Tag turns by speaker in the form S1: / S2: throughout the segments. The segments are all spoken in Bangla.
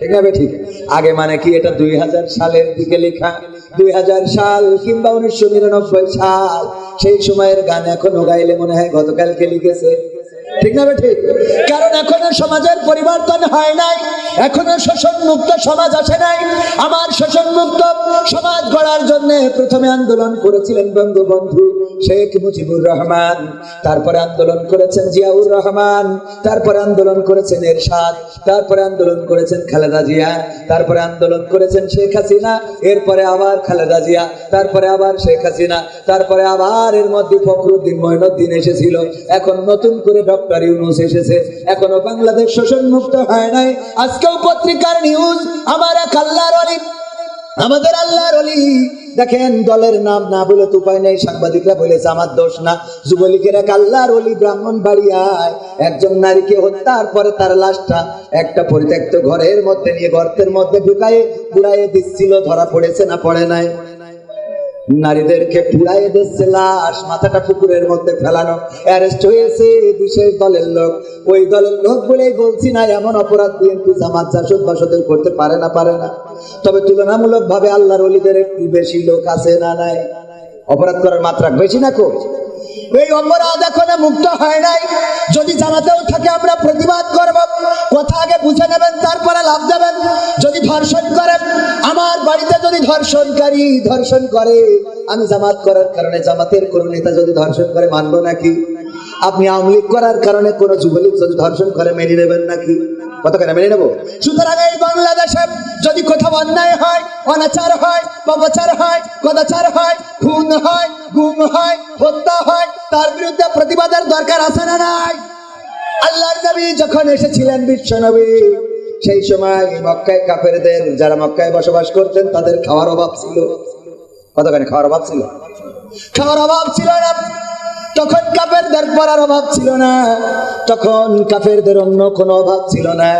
S1: ঠিক আছে ঠিক আগে মানে কি এটা দুই হাজার সালের দিকে লেখা? দুই হাজার সাল কিংবা উনিশশো নিরানব্বই সাল। সেই সময়ের গান এখনও গাইলে মনে হয় গতকালকে লিখেছে। ঠিক না ঠিক কারণ এখনও সমাজের পরিবর্তন হয় নাই, এখনও শোষণ মুক্ত সমাজ আসে নাই। আমার শোষণ মুক্ত সমাজ গড়ার জন্য প্রথমে আন্দোলন করেছিলেন শেখ মুজিবুর রহমান, তারপরে আন্দোলন করেছেন জিয়াউর রহমান, তারপরে আন্দোলন করেছেন এরশাদ, তারপরে আন্দোলন করেছেন খালেদা জিয়া, তারপরে আন্দোলন করেছেন শেখ হাসিনা, এরপরে আবার খালেদা জিয়া, তারপরে আবার শেখ হাসিনা, তারপরে আবার এর মধ্যে ফখরুদ্দিন মঈনুদ্দিন এসেছিল। এখন নতুন করে ডক্টর ইউনুস এসেছে। এখনও বাংলাদেশ শোষণ মুক্ত হয় নাই। আজকেও পত্রিকার নিউজ আমার এক আল্লাহর অলি, আমাদের আল্লাহর অলি। দেখেন, দলের নাম না বলে তো উপায় নেই। সাংবাদিকরা বলেছে, আমার দোষ না। যুবলীগের এক আল্লাহর অলি ব্রাহ্মণ বাড়িয়ায় একজন নারীকে হত্যার পরে তার লাশটা একটা পরিত্যক্ত ঘরের মধ্যে নিয়ে গর্তের মধ্যে ঢুকায়ে, পুড়াইয়ে দিচ্ছিল। ধরা পড়েছে না পড়ে নাই? নারীদেরকে পুড়াইয়ে দিচ্ছে লাশ, মাথাটা পুকুরের মধ্যে ফেলানো। অ্যারেস্ট হয়েছে বিশেষ দলের লোক। ওই দলের লোক বলেই বলছি না, এমন অপরাধ বিএনপি, জামাত, জাসদ, বাসদের করতে পারে না পারে না। তবে তুলনামূলক ভাবে আল্লাহর অলিদের একটু বেশি লোক আছে না নাই? অপরাধ করার মাত্রা বেশি না কো? এই অপরাধ এখনও মুক্ত হয় নাই। যদি জানাতেও থাকে, আমরা প্রতিবাদ করব। কথা আগে বুঝে নেবেন, তারপরে লাভ দেবেন। যদি ধর্ষণ করেন আমার বাড়িতে যদি ধর্ষণকারী ধর্ষণ করে, আমি জামাত করার কারণে, জামাতের কোন নেতা যদি ধর্ষণ করে, মানবো নাকি? আপনি আওয়ামী লীগ করার কারণে কোন যুবলীগ যদি ধর্ষণ করে, মেনে নেবেন নাকি? মেনে সুতরাং যদি কোথাও অন্যায় হয়, অনাচার হয় হয় কদাচার হয় হয়, গুম হয়, হত্যা হয়, তার বিরুদ্ধে প্রতিবাদের দরকার আছে না নাই? আল্লাহর যখন এসেছিলেন বিশ্ব নবী সেই সময় মক্কায় কাফেরদের যারা মক্কায় বসবাস করতেন, তাদের খাওয়ার অভাব ছিল। কতখানি খাওয়ার অভাব ছিল? খাওয়ার অভাব ছিল না। তখন কাফেরদের পড়ার অভাব ছিল না। তখন কাফেরদের অন্য কোনো অভাব ছিল না।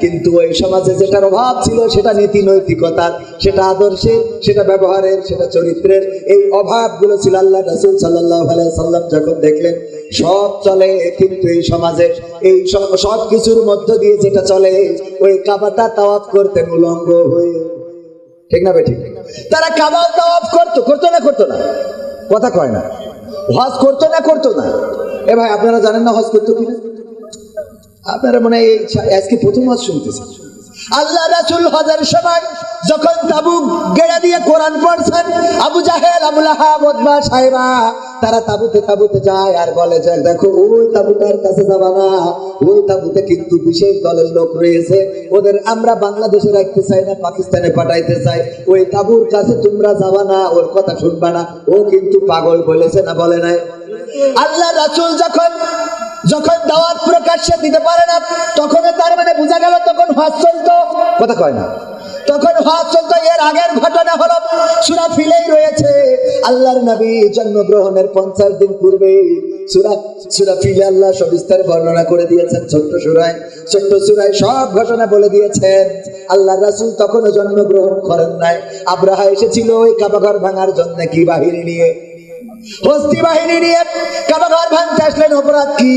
S1: কিন্তু ওই সমাজে যেটার অভাব ছিল, সেটা নীতি নৈতিকতার সেটা আদর্শের, সেটা ব্যবহারের, সেটা চরিত্রের, এই অভাবগুলো ছিল আল্লাহ রাসূল আলাইহি সাল্লাম যখন দেখলেন, সব চলে কিন্তু এই সমাজে, এই সব কিছুর মধ্য দিয়ে যেটা চলে, ওই কাবাটা তাওয়াফ করতেন উলঙ্গ হয়ে। ঠিক না বেঠিক তারা কাবাও তাওয়াফ করতো করতো না করতো না। কথা কয় না। হজ করতো না করতো না? এ ভাই, আপনারা জানেন না হজ করতো কিনা আপনারা মনে হয় আজকে প্রথম হজ শুনতেছেন। আল্লাহ রাসুল হজের সময় যখন তাবু গেড়া দিয়ে কোরআন পড়ছেন, আবু জাহেল আবুল লাহাব সাহেবা তারা তাবুতে তাবুতে যায় আর বলে যে, দেখো, ওই তাবুটার কাছে যাবা না। ওই তাবুতে কিন্তু বিশেষ দলের লোক রয়েছে। ওদের আমরা বাংলাদেশে রাখতে চাই না পাকিস্তানে পাঠাইতে চাই। ওই তাবুর কাছে তোমরা যাবা না, ওর কথা শুনবা না। ও কিন্তু পাগল বলেছে না বলে নাই। আল্লাহ রাসূল যখন যখন দাওয়াত প্রকাশ্যে দিতে পারে না তখন তার মানে বোঝা গেল তখন হজ চলতো। কথা কয় না? তখন হজ এর আগের ঘটনা হলো সুরা ফিলেই রয়েছে। আল্লাহর নবী জন্মগ্রহণের পঞ্চাশ দিন পূর্বে সুরা সুরা ফিলে আল্লাহ সবিস্তার বর্ণনা করে দিয়েছেন ছোট্ট সুরায়। ছোট্ট সুরায় সব ঘটনা বলে দিয়েছেন আল্লাহ রাসুল তখনও জন্মগ্রহণ করেন নাই। আব্রাহা এসেছিল ওই কাবাঘর ভাঙার জন্য কি বাহিনী নিয়ে? বাহিনী নিয়ে ভাঙতে আসলেন অপরাধ কি?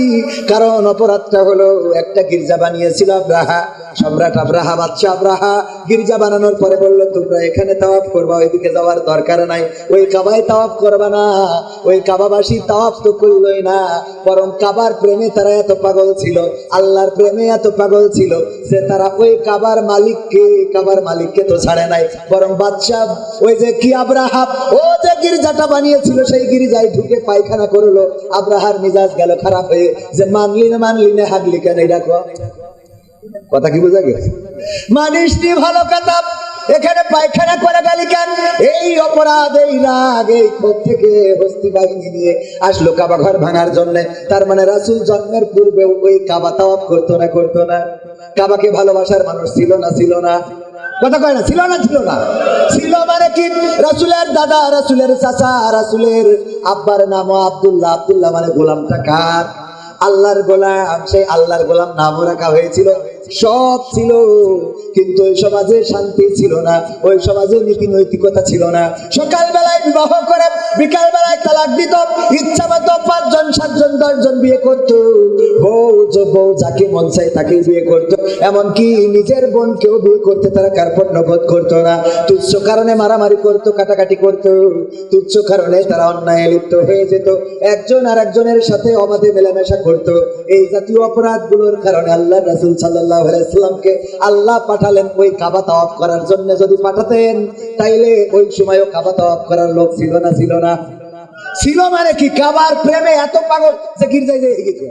S1: কারণ অপরাধটা হলো একটা গির্জা বানিয়েছিল আব্রাহা। সম্রাট আব্রাহা আব্রাহা। গির্জা বানানোর পরে বলল, তোমরা এখানে করবা, ওইদিকে যাওয়ার দরকার নাই। ওই কাবায় করবা না। ওই কাবাবাসী তো না। বরং কাবার প্রেমে তারা এত পাগল ছিল। আল্লাহর প্রেমে এত পাগল ছিল যে তারা ওই কাবার মালিককে কাবার মালিককে তো ছাড়ে নাই। বরং বাচ্চা ওই যে কি আব্রাহা, ও যে গির্জাটা বানিয়েছিল, সেই গির্জায় ঢুকে পায়খানা করল। আব্রাহার মিজাজ গেল খারাপ হয়ে। যে মানলি না মানলি না হাগলি কেন? কো কথা কি বোঝা গেছে? মানিস ভালো কথা? এখানে পায়খানা করে গেলি কেন? এই অপরাধ, এই রাগ, এই ক্ষোভ থেকে হস্তি বাহিনী নিয়ে আসলো কাবা ঘর ভাঙার জন্য। তার মানে রাসূল জন্মের পূর্বে ওই কাবা তাওয়াফ করতো না করতো না। কাবাকে ভালোবাসার মানুষ ছিল না ছিল না। কথা কয় না, ছিল না ছিল না। ছিল মানে কি? রাসূলের দাদা, রাসুলের চাচা, রাসূলের আব্বার নাম আব্দুল্লাহ। আব্দুল্লাহ মানে গোলামটা কার? আল্লাহর গোলাম, সেই আল্লাহর গোলাম নামও রাখা হয়েছিল। সব ছিল, কিন্তু ওই সমাজে শান্তি ছিল না, ওই সমাজে নীতি নৈতিকতা ছিল না। সকালবেলায় বিবাহ করে বিকাল বেলায় তালাক দিত, ইচ্ছা মতো পাঁচজন, সাতজন, দশজন বিয়ে করতো। বউ বউ যাকে মন চাই তাকে বিয়ে করতো। এমনকি নিজের বোনকেও বিয়ে করতে তারা কার্পণ্য বোধ করতো না। তুচ্ছ কারণে মারামারি করতো, কাটাকাটি করতো। তুচ্ছ কারণে তারা অন্যায় লিপ্ত হয়ে যেত। একজন আর একজনের সাথে অবাধে মেলামেশা করতো। এই জাতীয় অপরাধগুলোর কারণে আল্লাহ রাসুল সাল্লাহ আলাইসাল্লামকে আল্লাহ পাঠালেন ওই কাবা তাওয়াফ করার জন্য যদি পাঠাতেন, তাইলে ওই সময়ও কাবা তাওয়াফ করার লোক ছিল না ছিল না। ছিল মানে কি? কাবার প্রেমে এত পাগল যে গির্জায় যেয়ে গেছে।